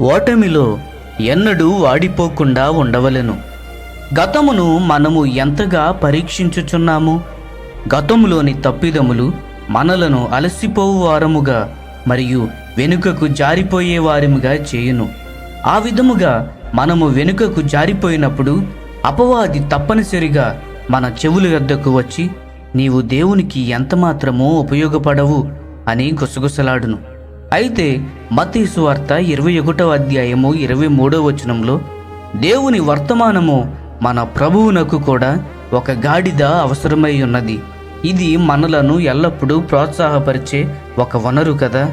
ఓటమిలో ఎన్నడూ వాడిపోకుండా ఉండవలెను. గతమును మనము ఎంతగా పరీక్షించుచున్నాము? గతములోని తప్పిదములు మనలను అలసిపోవు వారముగా మరియు వెనుకకు జారిపోయే వారముగా చేయును. ఆ విధముగా మనము వెనుకకు జారిపోయినప్పుడు అపవాది తప్పనిసరిగా మన చెవుల వద్దకు వచ్చి నీవు దేవునికి ఎంతమాత్రమో ఉపయోగపడవు అని గుసగుసలాడును. అయితే మతీసు వార్త ఇరవై ఒకటవ అధ్యాయము ఇరవై మూడవ వచనంలో దేవుని వర్తమానము మన ప్రభువునకు కూడా ఒక గాడిద అవసరమై ఉన్నది. ఇది మనలను ఎల్లప్పుడూ ప్రోత్సాహపరిచే ఒక వనరు కదా.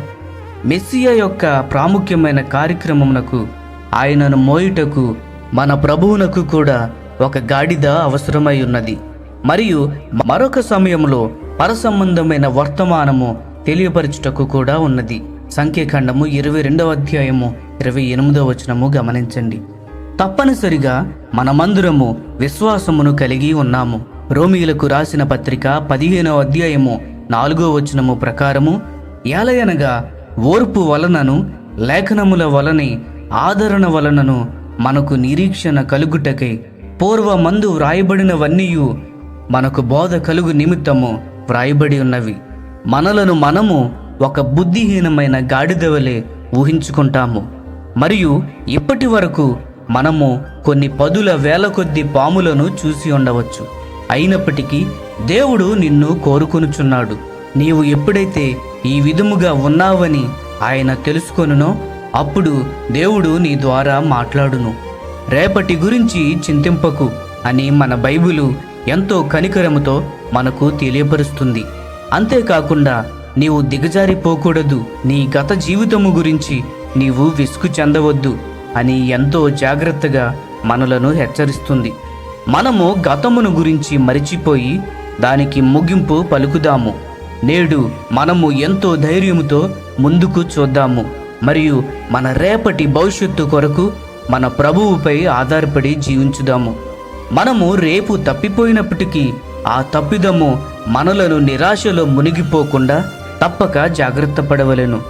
మెస్సియా యొక్క ప్రాముఖ్యమైన కార్యక్రమమునకు ఆయనను మోయుటకు మన ప్రభువునకు కూడా ఒక గాడిద అవసరమై ఉన్నది. మరియు మరొక సమయంలో పరసంబంధమైన వర్తమానము తెలియపరచుటకు కూడా ఉన్నది. సంఖ్యాఖండము ఇరవై రెండవ అధ్యాయము ఇరవై ఎనిమిదవ వచనము గమనించండి. తప్పనిసరిగా మనమందరము విశ్వాసమును కలిగి ఉన్నాము. రోమిలకు రాసిన పత్రిక పదిహేనవ అధ్యాయము నాలుగో వచనము ప్రకారము ఏలయనగా ఓర్పు వలనను లేఖనముల వలని ఆదరణ వలనను మనకు నిరీక్షణ కలుగుటకై పూర్వమందు వ్రాయబడినవన్నీయు మనకు బోధ కలుగు నిమిత్తము వ్రాయబడి ఉన్నవి. మనలను మనము ఒక బుద్ధిహీనమైన గాడిదవలే ఊహించుకుంటాము. మరియు ఇప్పటి వరకు మనము కొన్ని పదుల వేల కొద్ది పాములను చూసి ఉండవచ్చు. అయినప్పటికీ దేవుడు నిన్ను కోరుకొనుచున్నాడు. నీవు ఎప్పుడైతే ఈ విధముగా ఉన్నావని ఆయన తెలుసుకొనునో అప్పుడు దేవుడు నీ ద్వారా మాట్లాడును. రేపటి గురించి చింతింపకు అని మన బైబిలు ఎంతో కనికరముతో మనకు తెలియపరుస్తుంది. అంతేకాకుండా నీవు దిగజారిపోకూడదు నీ గత జీవితము గురించి నీవు విసుగు చెందవద్దు అని ఎంతో జాగ్రత్తగా మనలను హెచ్చరిస్తుంది. మనము గతమును గురించి మరిచిపోయి దానికి ముగింపు పలుకుదాము. నేడు మనము ఎంతో ధైర్యముతో ముందుకు చూద్దాము. మరియు మన రేపటి భవిష్యత్తు కొరకు మన ప్రభువుపై ఆధారపడి జీవించుదాము. మనము రేపు తప్పిపోయినప్పటికీ ఆ తప్పిదము మనలను నిరాశలో మునిగిపోకుండా తప్పక జాగ్రత్త పడవలెను.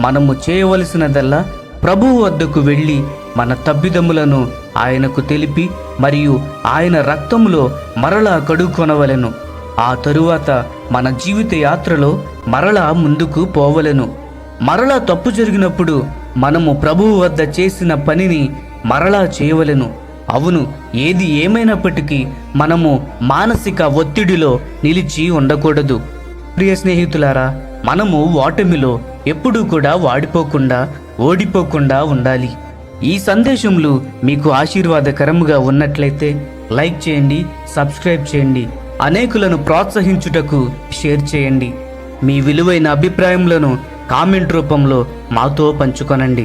మనము చేయవలసినదల్లా ప్రభువు వద్దకు వెళ్ళి మన తబ్బిదములను ఆయనకు తెలిపి మరియు ఆయన రక్తములో మరలా కడుక్కొనవలను ఆ తరువాత మన జీవిత యాత్రలో మరలా ముందుకు పోవలెను. మరలా తప్పు జరిగినప్పుడు మనము ప్రభువు వద్ద చేసిన పనిని మరలా చేయవలెను. అవును ఏది ఏమైనప్పటికీ మనము మానసిక ఒత్తిడిలో నిలిచి ఉండకూడదు. ప్రియ స్నేహితులారా మనము ఓటమిలో ఎప్పుడూ కూడా వాడిపోకుండా ఓడిపోకుండా ఉండాలి. ఈ సందేశములు మీకు ఆశీర్వాదకరముగా ఉన్నట్లయితే లైక్ చేయండి సబ్స్క్రైబ్ చేయండి అనేకులను ప్రోత్సహించుటకు షేర్ చేయండి. మీ విలువైన అభిప్రాయములను కామెంట్ రూపంలో మాతో పంచుకొనండి.